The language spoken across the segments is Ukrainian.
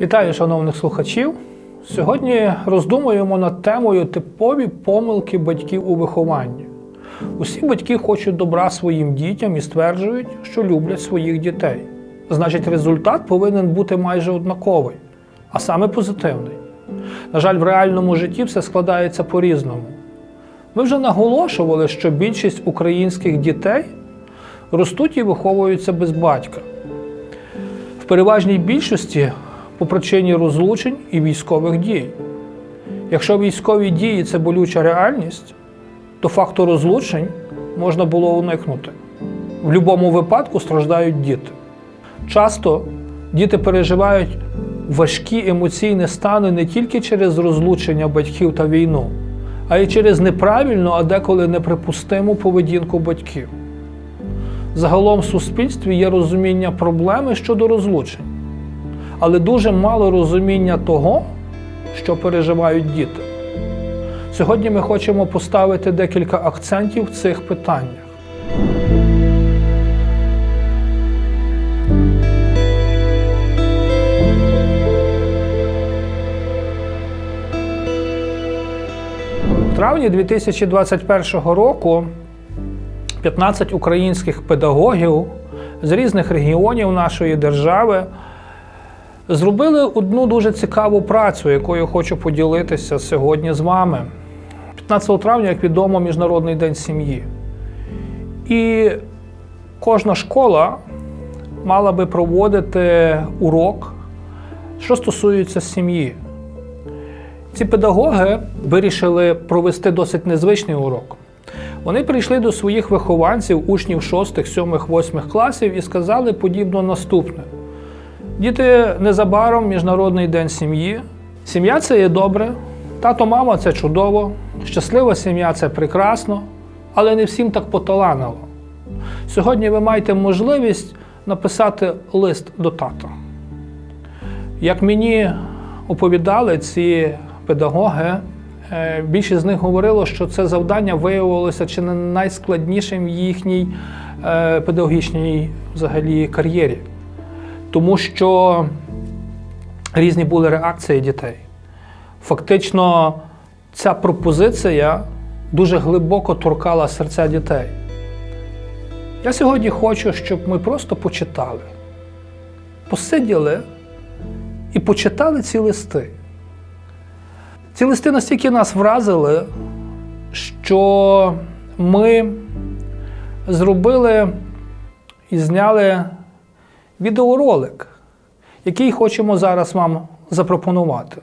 Вітаю, шановних слухачів. Сьогодні роздумуємо над темою типові помилки батьків у вихованні. Усі батьки хочуть добра своїм дітям і стверджують, що люблять своїх дітей. Значить, результат повинен бути майже однаковий, а саме позитивний. На жаль, в реальному житті все складається по-різному. Ми вже наголошували, що більшість українських дітей ростуть і виховуються без батька. В переважній більшості по причині розлучень і військових дій. Якщо військові дії це болюча реальність, то факту розлучень можна було уникнути. В будь-якому випадку страждають діти. Часто діти переживають важкі емоційні стани не тільки через розлучення батьків та війну, а й через неправильну, а деколи неприпустиму поведінку батьків. Загалом в суспільстві є розуміння проблеми щодо розлучень, але дуже мало розуміння того, що переживають діти. Сьогодні ми хочемо поставити декілька акцентів в цих питаннях. В травні 2021 року 15 українських педагогів з різних регіонів нашої держави зробили одну дуже цікаву працю, якою хочу поділитися сьогодні з вами. 15 травня, як відомо, Міжнародний день сім'ї. І кожна школа мала би проводити урок, що стосується сім'ї. Ці педагоги вирішили провести досить незвичний урок. Вони прийшли до своїх вихованців, учнів 6, 7, 8 класів і сказали подібно наступне: Діти, незабаром Міжнародний день сім'ї. Сім'я це є добре, тато, мама це чудово, щаслива сім'я це прекрасно, але не всім так поталанило. Сьогодні ви маєте можливість написати лист до тата. Як мені оповідали ці педагоги, е, більшість з них говорило, що це завдання виявилося чи не найскладнішим в їхній е, педагогічній взагалі кар'єрі. Тому що різні були реакції дітей. Фактично, ця пропозиція дуже глибоко торкала серця дітей. Я сьогодні хочу, щоб ми просто почитали, посиділи і почитали ці листи. Ці листи настільки нас вразили, що ми зробили і зняли відеоролик, який хочемо зараз вам запропонувати.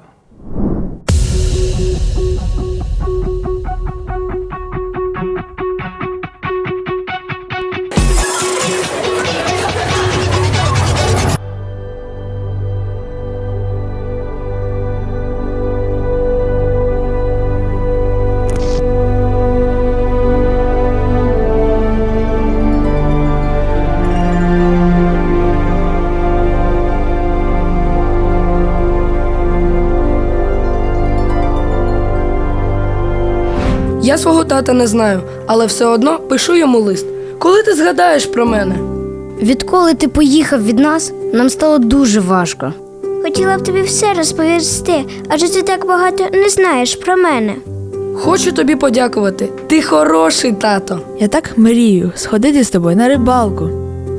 Тата не знаю, але все одно пишу йому лист. Коли ти згадаєш про мене? Відколи ти поїхав від нас, нам стало дуже важко. Хотіла б тобі все розповісти, адже ти так багато не знаєш про мене. Хочу тобі подякувати. Ти хороший тато. Я так мрію сходити з тобою на рибалку.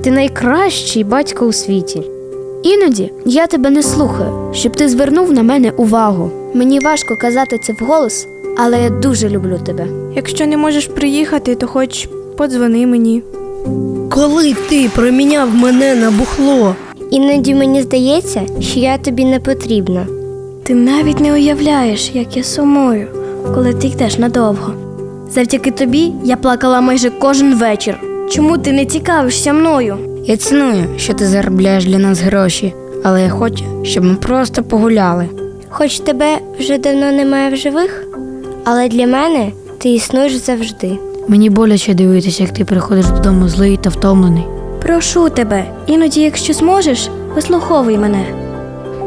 Ти найкращий батько у світі. Іноді я тебе не слухаю, щоб ти звернув на мене увагу. Мені важко казати це вголос, але я дуже люблю тебе. Якщо не можеш приїхати, то хоч подзвони мені. Коли ти проміняв мене на бухло, Іноді мені здається, що я тобі не потрібна. Ти навіть не уявляєш, як я сумую, коли ти йдеш надовго. Завдяки тобі я плакала майже кожен вечір. Чому ти не цікавишся мною? Я ціную, що ти заробляєш для нас гроші, але я хочу, щоб ми просто погуляли. Хоч тебе вже давно немає в живих, але для мене ти існуєш завжди. Мені боляче дивитися, як ти приходиш додому злий та втомлений. Прошу тебе, іноді, якщо зможеш, вислуховуй мене.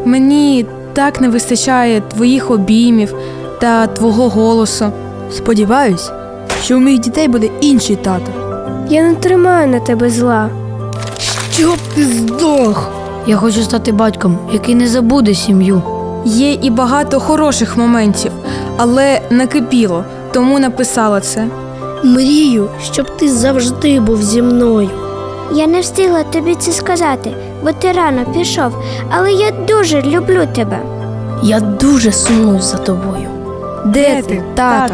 Мені так не вистачає твоїх обіймів та твого голосу. сподіваюсь, що у моїх дітей буде інший тато. Я не тримаю на тебе зла. Щоб ти здох! Я хочу стати батьком, який не забуде сім'ю. Є і багато хороших моментів, але накипіло, тому написала це. Мрію, щоб ти завжди був зі мною. Я не встигла тобі це сказати, бо ти рано пішов, але я дуже люблю тебе. Я дуже сумую за тобою. Де ти, тато?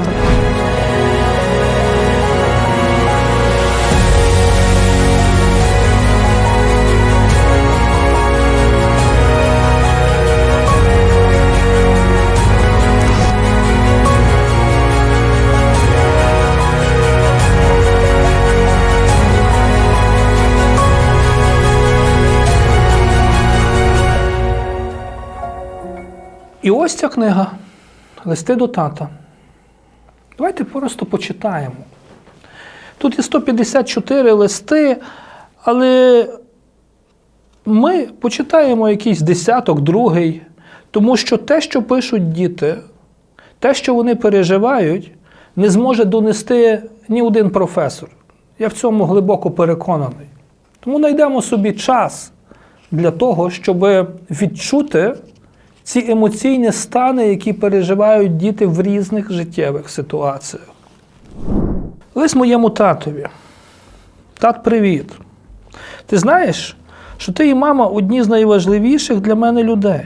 І ось ця книга Листи до тата. Давайте просто почитаємо. Тут є 154 листи, але ми почитаємо якийсь десяток, другий, тому що те, що пишуть діти, те, що вони переживають, не зможе донести ні один професор. Я в цьому глибоко переконаний. Тому знайдемо собі час для того, щоб відчути ці емоційні стани, які переживають діти в різних життєвих ситуаціях. Лист моєму татові. Тат, привіт. Ти знаєш, що ти і мама одні з найважливіших для мене людей.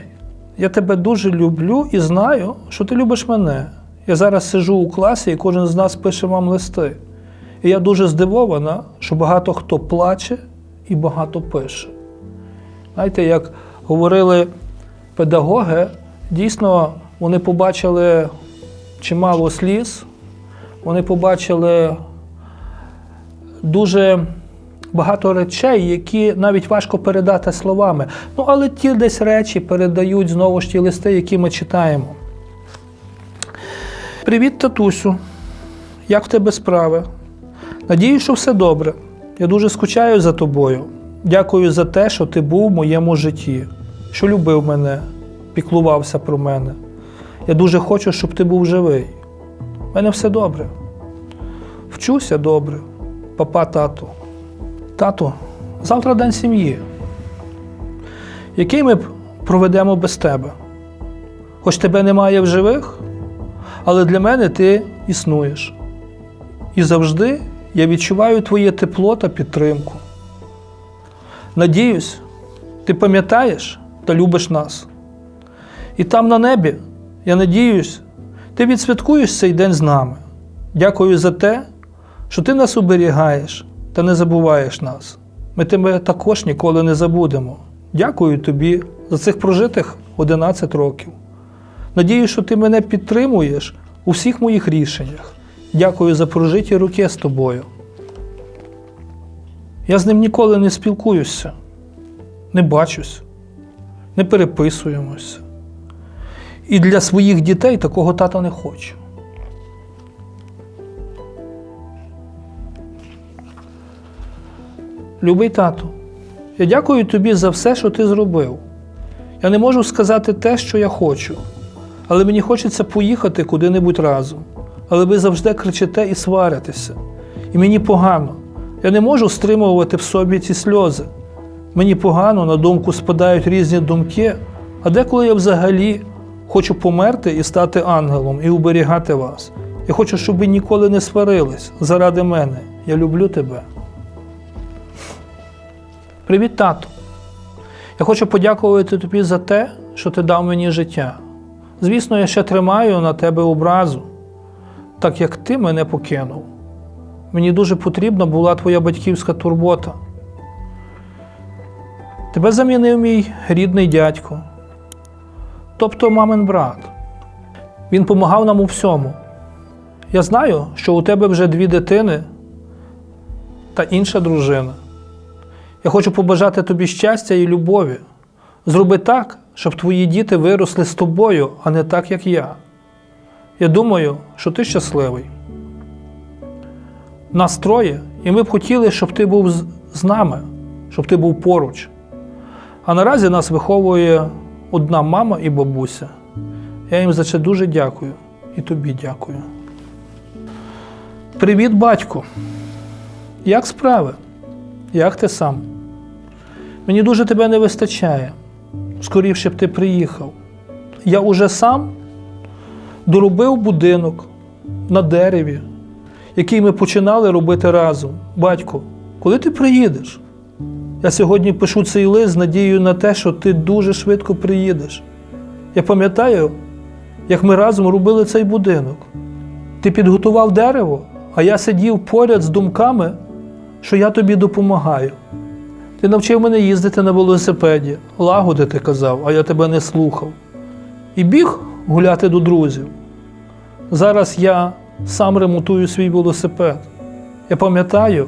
Я тебе дуже люблю і знаю, що ти любиш мене. Я зараз сижу у класі і кожен з нас пише вам листи. І я дуже здивована, що багато хто плаче і багато пише. Знаєте, як говорили педагоги, дійсно вони побачили чимало сліз, вони побачили дуже багато речей, які навіть важко передати словами. Ну, але ті десь речі передають знову ж ті листи, які ми читаємо. Привіт, татусю. Як в тебе справи? Надію, що все добре. Я дуже скучаю за тобою. Дякую за те, що ти був в моєму житті, що любив мене, піклувався про мене. Я дуже хочу, щоб ти був живий. У мене все добре. Вчуся добре. Папа, тату. Тату, завтра день сім'ї. Який ми проведемо без тебе? Хоч тебе немає в живих, але для мене ти існуєш. І завжди я відчуваю твоє тепло та підтримку. Надіюсь, ти пам'ятаєш та любиш нас. І там на небі, я надіюсь, ти відсвяткуєш цей день з нами. Дякую за те, що ти нас оберігаєш та не забуваєш нас. Ми тебе також ніколи не забудемо. Дякую тобі за цих прожитих 11 років. Надію, що ти мене підтримуєш у всіх моїх рішеннях. Дякую за прожиті роки з тобою. Я з ним ніколи не спілкуюся, не бачусь, не переписуємося. І для своїх дітей такого тата не хочу. Любий тату, я дякую тобі за все, що ти зробив. Я не можу сказати те, що я хочу, але мені хочеться поїхати куди-небудь разом. Але ви завжди кричите і сваритеся. І мені погано. Я не можу стримувати в собі ці сльози. Мені погано, на думку спадають різні думки, а деколи я взагалі хочу померти і стати ангелом і уберігати вас. Я хочу, щоб ви ніколи не сварились заради мене. Я люблю тебе. Привіт, тату. Я хочу подякувати тобі за те, що ти дав мені життя. Звісно, я ще тримаю на тебе образу, так як ти мене покинув. Мені дуже потрібна була твоя батьківська турбота. Тебе замінив мій рідний дядько, тобто мамин брат. Він помагав нам у всьому. Я знаю, що у тебе вже дві дитини та інша дружина. Я хочу побажати тобі щастя і любові. Зроби так, щоб твої діти виросли з тобою, а не так, як я. Я думаю, що ти щасливий. Нас троє, і ми б хотіли, щоб ти був з- нами, щоб ти був поруч. А наразі нас виховує одна мама і бабуся. Я їм за це дуже дякую і тобі дякую. Привіт, батьку. Як справи? Як ти сам? Мені дуже тебе не вистачає. Скоріше б ти приїхав. Я уже сам доробив будинок на дереві, який ми починали робити разом. Батько, коли ти приїдеш? Я сьогодні пишу цей лист з надією на те, що ти дуже швидко приїдеш. Я пам'ятаю, як ми разом робили цей будинок. Ти підготував дерево, а я сидів поряд з думками, що я тобі допомагаю. Ти навчив мене їздити на велосипеді, лагодити казав, а я тебе не слухав. І біг гуляти до друзів. Зараз я сам ремонтую свій велосипед. Я пам'ятаю,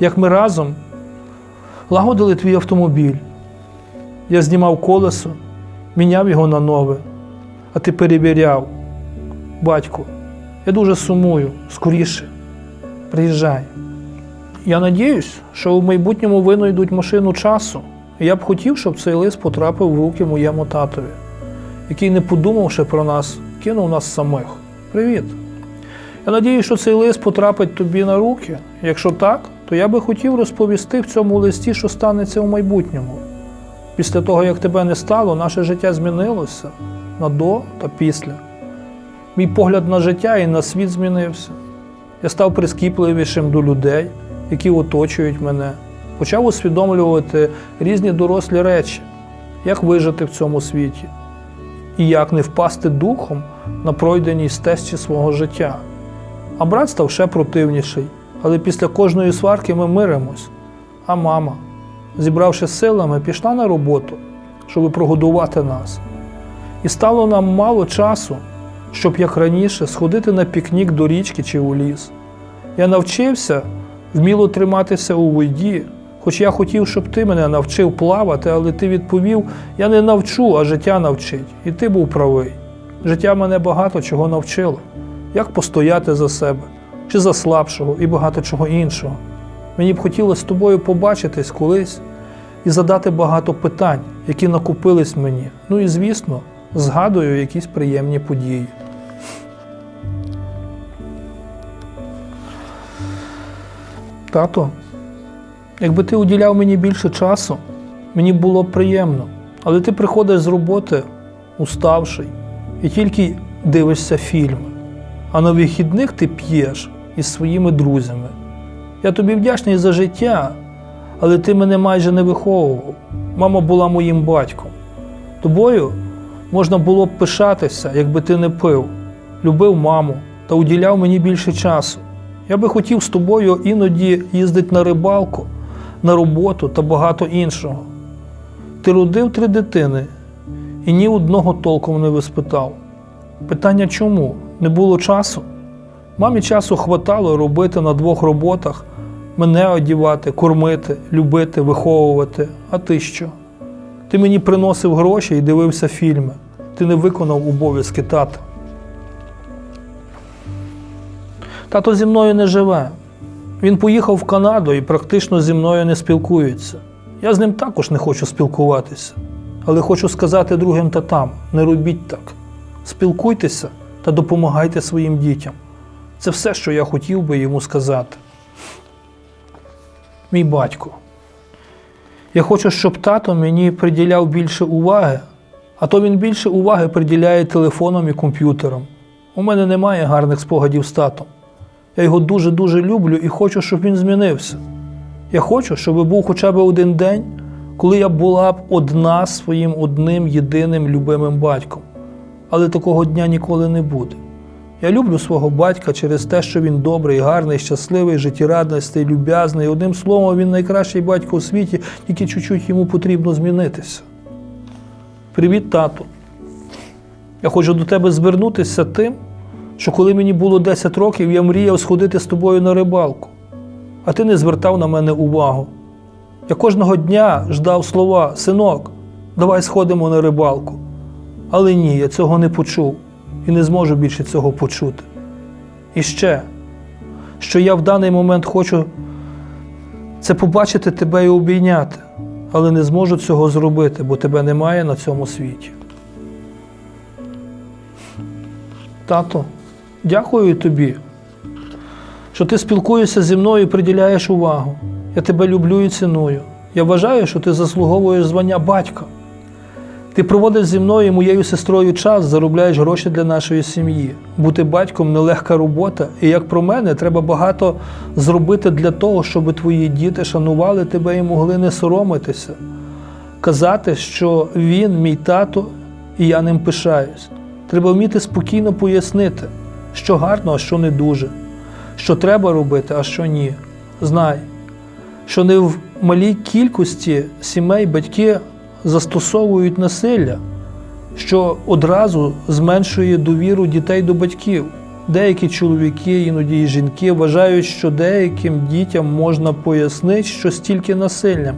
як ми разом лагодили твій автомобіль. Я знімав колесо, міняв його на нове, а ти перевіряв. Батько, я дуже сумую, скоріше. Приїжджай. Я надіюсь, що в майбутньому винайдуть машину часу. І я б хотів, щоб цей лист потрапив в руки моєму татові, який, не подумавши про нас, кинув нас самих. Привіт. Я надіюсь, що цей лист потрапить тобі на руки. Якщо так, то я би хотів розповісти в цьому листі, що станеться в майбутньому. Після того, як тебе не стало, наше життя змінилося на до та після. Мій погляд на життя і на світ змінився. Я став прискіпливішим до людей, які оточують мене. Почав усвідомлювати різні дорослі речі, як вижити в цьому світі і як не впасти духом на пройденій стежці свого життя. А брат став ще противніший, але після кожної сварки ми миримось. А мама, зібравши силами, пішла на роботу, щоб прогодувати нас. І стало нам мало часу, щоб як раніше сходити на пікнік до річки чи у ліс. Я навчився вміло триматися у воді, хоч я хотів, щоб ти мене навчив плавати, але ти відповів: я не навчу, а життя навчить. І ти був правий. Життя мене багато чого навчило, як постояти за себе, чи за слабшого і багато чого іншого. Мені б хотілося з тобою побачитись колись і задати багато питань, які накопились мені. Ну і звісно, згадую якісь приємні події. Тато, якби ти уділяв мені більше часу, мені було б приємно. Але ти приходиш з роботи уставший і тільки дивишся фільми. А на вихідних ти п'єш із своїми друзями. Я тобі вдячний за життя, але ти мене майже не виховував. Мама була моїм батьком. Тобою можна було б пишатися, якби ти не пив, любив маму та уділяв мені більше часу. Я би хотів з тобою іноді їздити на рибалку, на роботу та багато іншого. Ти родив три дитини і ні одного толком не виспитав. Питання чому? Не було часу? Мамі часу хватало робити на двох роботах, мене одівати, кормити, любити, виховувати. А ти що? Ти мені приносив гроші і дивився фільми. Ти не виконав обов'язки тата. Тато зі мною не живе. Він поїхав в Канаду і практично зі мною не спілкується. Я з ним також не хочу спілкуватися. Але хочу сказати другим татам: не робіть так. Спілкуйтеся та допомагайте своїм дітям. Це все, що я хотів би йому сказати. Мій батько. Я хочу, щоб тато мені приділяв більше уваги, а то він більше уваги приділяє телефоном і комп'ютером. У мене немає гарних спогадів з татом. Я його дуже-дуже люблю і хочу, щоб він змінився. Я хочу, щоб був хоча б один день, коли я була б одна своїм одним єдиним любимим батьком. Але такого дня ніколи не буде. Я люблю свого батька через те, що він добрий, гарний, щасливий, життєрадісний, люб'язний. Одним словом, він найкращий батько у світі, тільки чуть-чуть йому потрібно змінитися. Привіт, тату. Я хочу до тебе звернутися тим, що коли мені було 10 років, я мріяв сходити з тобою на рибалку, а ти не звертав на мене увагу. Я кожного дня ждав слова Синок, давай сходимо на рибалку. Але ні, я цього не почув і не зможу більше цього почути. І ще, що я в даний момент хочу це побачити тебе і обійняти, але не зможу цього зробити, бо тебе немає на цьому світі. Тато, дякую тобі, що ти спілкуєшся зі мною і приділяєш увагу. Я тебе люблю і ціную. Я вважаю, що ти заслуговуєш звання батька. Ти проводиш зі мною і моєю сестрою час, заробляєш гроші для нашої сім'ї. Бути батьком нелегка робота, і як про мене, треба багато зробити для того, щоб твої діти шанували тебе і могли не соромитися. Казати, що він мій тато, і я ним пишаюсь. Треба вміти спокійно пояснити, що гарно, а що не дуже, що треба робити, а що ні. Знай, що не в малій кількості сімей батьки застосовують насилля, що одразу зменшує довіру дітей до батьків. Деякі чоловіки, іноді і жінки вважають, що деяким дітям можна пояснити, що стільки насилля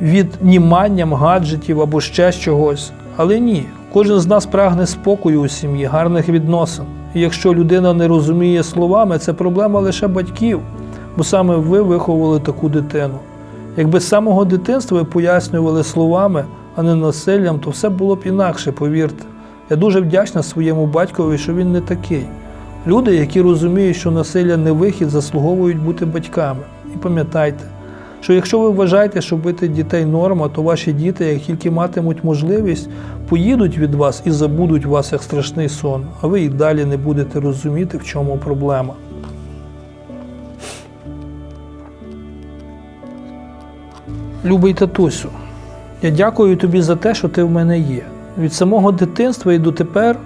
відніманням гаджетів або ще чогось. Але ні, кожен з нас прагне спокою у сім'ї, гарних відносин. Якщо людина не розуміє словами, це проблема лише батьків, бо саме ви виховували таку дитину. Якби з самого дитинства ви пояснювали словами, а не насиллям, то все було б інакше, повірте. Я дуже вдячна своєму батькові, що він не такий. Люди, які розуміють, що насилля не вихід, заслуговують бути батьками. І пам'ятайте, що якщо ви вважаєте, що бити дітей норма, то ваші діти, як тільки матимуть можливість, поїдуть від вас і забудуть вас як страшний сон, а ви і далі не будете розуміти, в чому проблема. Любий татусю, я дякую тобі за те, що ти в мене є. Від самого дитинства і дотепер,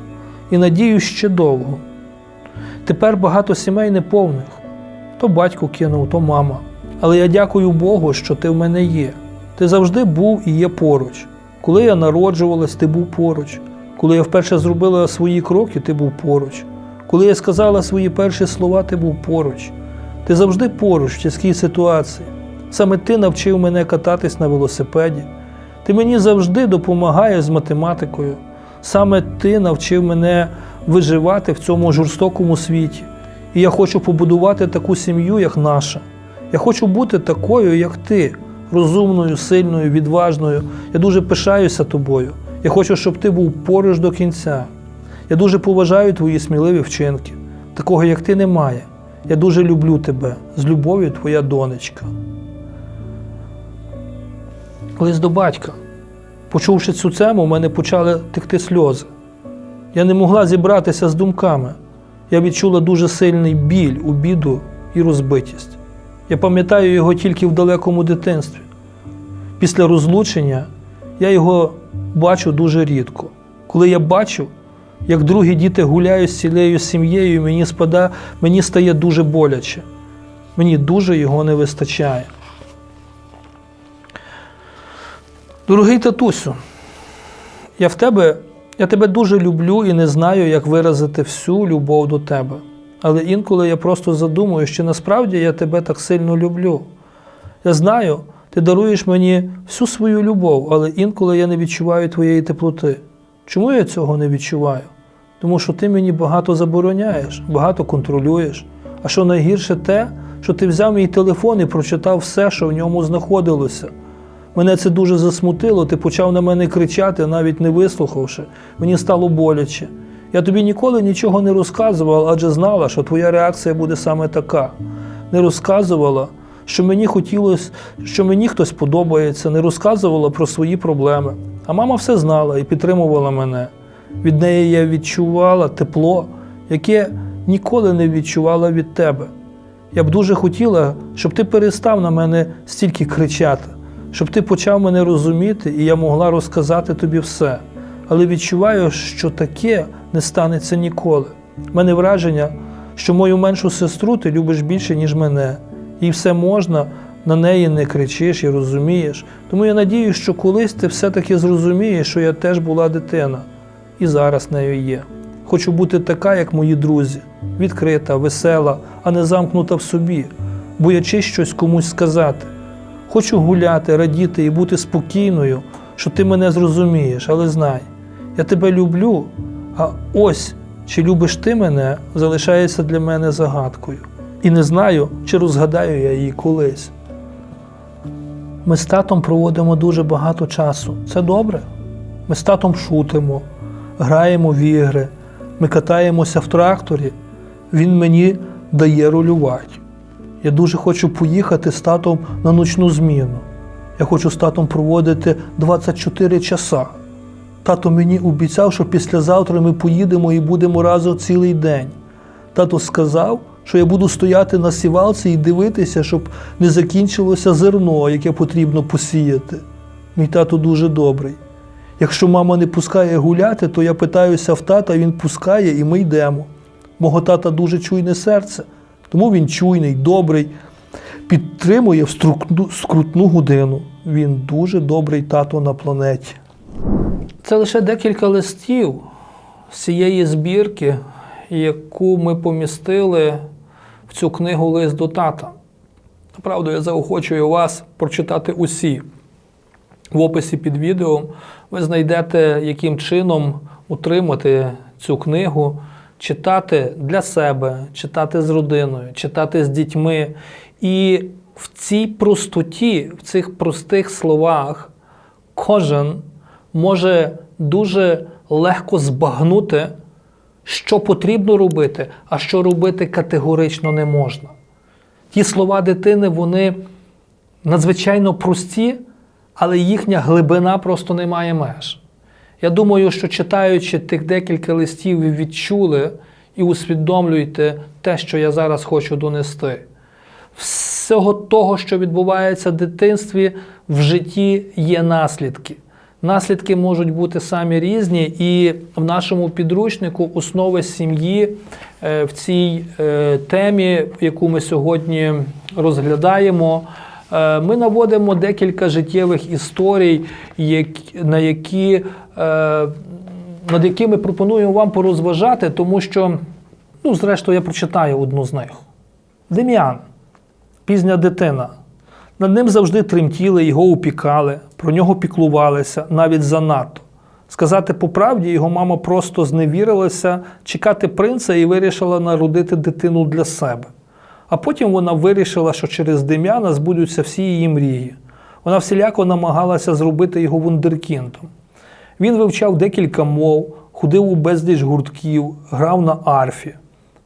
і надію ще довго. Тепер багато сімей неповних. То батько кинув, то мама. Але я дякую Богу, що ти в мене є. Ти завжди був і є поруч. Коли я народжувалась, ти був поруч. Коли я вперше зробила свої кроки, ти був поруч. Коли я сказала свої перші слова, ти був поруч. Ти завжди поруч в тяжкій ситуації. Саме ти навчив мене кататись на велосипеді. Ти мені завжди допомагаєш з математикою. Саме ти навчив мене виживати в цьому жорстокому світі. І я хочу побудувати таку сім'ю, як наша. Я хочу бути такою, як ти, розумною, сильною, відважною. Я дуже пишаюся тобою. Я хочу, щоб ти був поруч до кінця. Я дуже поважаю твої сміливі вчинки. Такого, як ти, немає. Я дуже люблю тебе. З любов'ю, твоя донечка. Лист до батька. Почувши цю тему, в мене почали текти сльози. Я не могла зібратися з думками. Я відчула дуже сильний біль, обіду і розбитість. Я пам'ятаю його тільки в далекому дитинстві. Після розлучення я його бачу дуже рідко. Коли я бачу, як другі діти гуляють з цілею сім'єю, мені, спада, мені стає дуже боляче. Мені дуже його не вистачає. Дорогий татусю, я в тебе, я тебе дуже люблю і не знаю, як виразити всю любов до тебе. Але інколи я просто задумую, що насправді я тебе так сильно люблю. Я знаю, ти даруєш мені всю свою любов, але інколи я не відчуваю твоєї теплоти. Чому я цього не відчуваю? Тому що ти мені багато забороняєш, багато контролюєш. А що найгірше те, що ти взяв мій телефон і прочитав все, що в ньому знаходилося. Мене це дуже засмутило, ти почав на мене кричати, навіть не вислухавши. Мені стало боляче. Я тобі ніколи нічого не розказувала, адже знала, що твоя реакція буде саме така. Не розказувала, що мені хотілося, що мені хтось подобається, не розказувала про свої проблеми. А мама все знала і підтримувала мене. Від неї я відчувала тепло, яке ніколи не відчувала від тебе. Я б дуже хотіла, щоб ти перестав на мене стільки кричати, щоб ти почав мене розуміти, і я могла розказати тобі все. Але відчуваю, що таке не станеться ніколи. У мене враження, що мою меншу сестру ти любиш більше, ніж мене. Їй все можна, на неї не кричиш і розумієш. Тому я надію, що колись ти все-таки зрозумієш, що я теж була дитина і зараз нею є. Хочу бути така, як мої друзі, відкрита, весела, а не замкнута в собі, боячись щось комусь сказати. Хочу гуляти, радіти і бути спокійною, що ти мене зрозумієш, але знай, я тебе люблю, а ось чи любиш ти мене, залишається для мене загадкою. І не знаю, чи розгадаю я її колись. Ми з татом проводимо дуже багато часу. Це добре. Ми з татом шутимо, граємо в ігри, ми катаємося в тракторі. Він мені дає рулювати. Я дуже хочу поїхати з татом на ночну зміну. Я хочу з татом проводити 24 часа. Тато мені обіцяв, що післязавтра ми поїдемо і будемо разом цілий день. Тато сказав, що я буду стояти на сівалці і дивитися, щоб не закінчилося зерно, яке потрібно посіяти. Мій тато дуже добрий. Якщо мама не пускає гуляти, то я питаюся в тата, він пускає і ми йдемо. Мого тата дуже чуйне серце, тому він чуйний, добрий, підтримує в скрутну годину. Він дуже добрий тато на планеті. Це лише декілька листів з цієї збірки, яку ми помістили в цю книгу Лист до тата. Направду, я заохочую вас прочитати усі. В описі під відео ви знайдете, яким чином утримати цю книгу, читати для себе, читати з родиною, читати з дітьми. І в цій простоті, в цих простих словах, кожен може дуже легко збагнути, що потрібно робити, а що робити категорично не можна. Ті слова дитини, вони надзвичайно прості, але їхня глибина просто не має меж. Я думаю, що читаючи тих декілька листів, ви відчули і усвідомлюєте те, що я зараз хочу донести. Всього того, що відбувається в дитинстві, в житті є наслідки. Наслідки можуть бути самі різні, і в нашому підручнику основи сім'ї е, в цій е, темі, яку ми сьогодні розглядаємо, е, ми наводимо декілька життєвих історій, на які, над якими пропонуємо вам порозважати, тому що, ну, зрештою, я прочитаю одну з них. Дем'ян, пізня дитина. Над ним завжди тремтіли, його упікали, про нього піклувалися навіть занадто. Сказати по правді, його мама просто зневірилася чекати принца і вирішила народити дитину для себе. А потім вона вирішила, що через Дем'яна збудуться всі її мрії. Вона всіляко намагалася зробити його вундеркіндом. Він вивчав декілька мов, ходив у безліч гуртків, грав на арфі.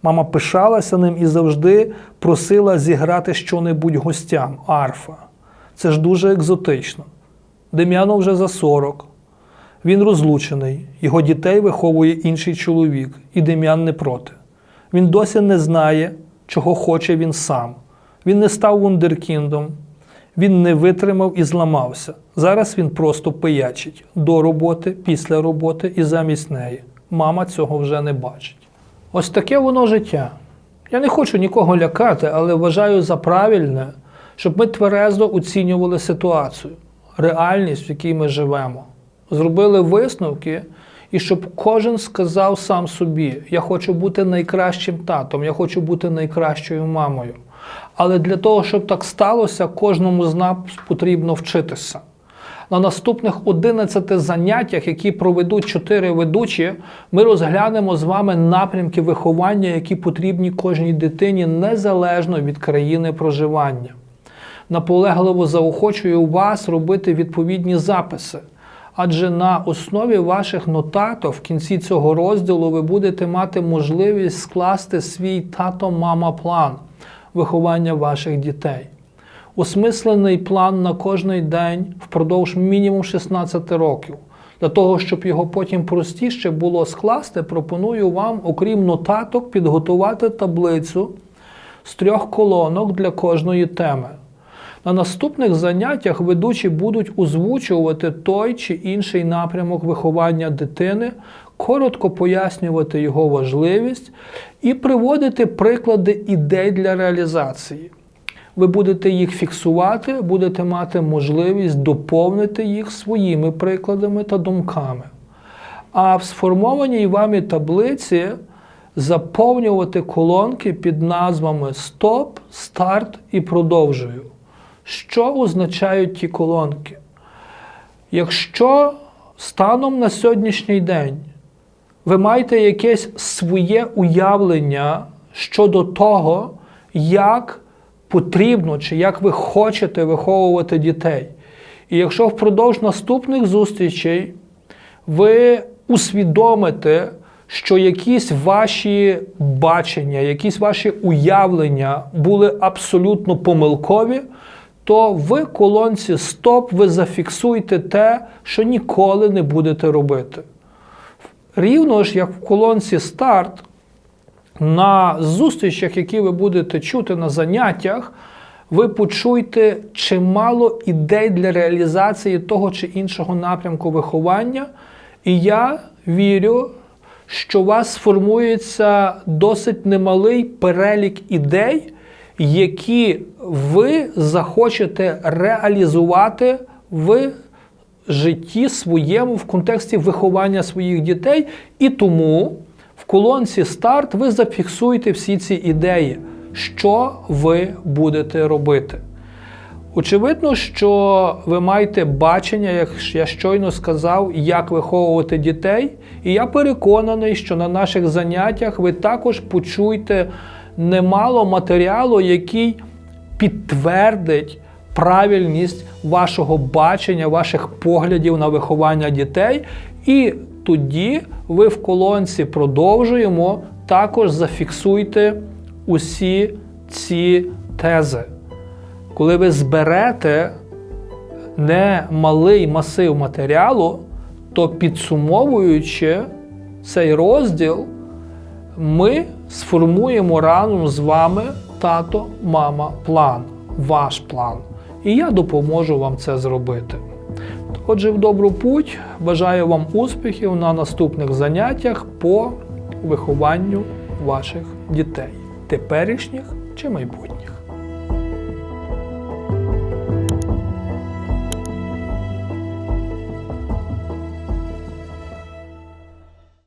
Мама пишалася ним і завжди просила зіграти щонебудь гостям арфа. Це ж дуже екзотично. Дем'яну вже за 40. Він розлучений, його дітей виховує інший чоловік, і Дем'ян не проти. Він досі не знає, чого хоче він сам. Він не став вундеркіндом, він не витримав і зламався. Зараз він просто пиячить до роботи, після роботи і замість неї. Мама цього вже не бачить. Ось таке воно життя. Я не хочу нікого лякати, але вважаю за правильне, щоб ми тверезо оцінювали ситуацію, реальність, в якій ми живемо, зробили висновки, і щоб кожен сказав сам собі: я хочу бути найкращим татом, я хочу бути найкращою мамою. Але для того, щоб так сталося, кожному з нас потрібно вчитися. На наступних 11 заняттях, які проведуть чотири ведучі, ми розглянемо з вами напрямки виховання, які потрібні кожній дитині незалежно від країни проживання. Наполегливо заохочую вас робити відповідні записи. Адже на основі ваших нотаток в кінці цього розділу ви будете мати можливість скласти свій тато-мама план виховання ваших дітей. Осмислений план на кожний день впродовж мінімум 16 років. Для того, щоб його потім простіше було скласти, пропоную вам, окрім нотаток, підготувати таблицю з трьох колонок для кожної теми. На наступних заняттях ведучі будуть озвучувати той чи інший напрямок виховання дитини, коротко пояснювати його важливість і приводити приклади ідей для реалізації. Ви будете їх фіксувати, будете мати можливість доповнити їх своїми прикладами та думками. А в сформованій вами таблиці заповнювати колонки під назвами Стоп, Старт і Продовжую. Що означають ті колонки? Якщо станом на сьогоднішній день ви маєте якесь своє уявлення щодо того, як потрібно чи як ви хочете виховувати дітей. І якщо впродовж наступних зустрічей ви усвідомите, що якісь ваші бачення, якісь ваші уявлення були абсолютно помилкові, то в колонці Стоп ви зафіксуйте те, що ніколи не будете робити. Рівно ж, як в колонці Старт, на зустрічах, які ви будете чути на заняттях, ви почуєте чимало ідей для реалізації того чи іншого напрямку виховання. І я вірю, що у вас сформується досить немалий перелік ідей, які ви захочете реалізувати в житті своєму в контексті виховання своїх дітей. І тому в колонці старт ви зафіксуєте всі ці ідеї, що ви будете робити. Очевидно, що ви маєте бачення, як я щойно сказав, як виховувати дітей. І я переконаний, що на наших заняттях ви також почуєте немало матеріалу, який підтвердить правильність вашого бачення, ваших поглядів на виховання дітей. І тоді ви в колонці продовжуємо також зафіксуйте усі ці тези. Коли ви зберете немалий масив матеріалу, то підсумовуючи цей розділ, ми сформуємо разом з вами тато, мама, план, ваш план. І я допоможу вам це зробити. Отже, в добру путь бажаю вам успіхів на наступних заняттях по вихованню ваших дітей, теперішніх чи майбутніх.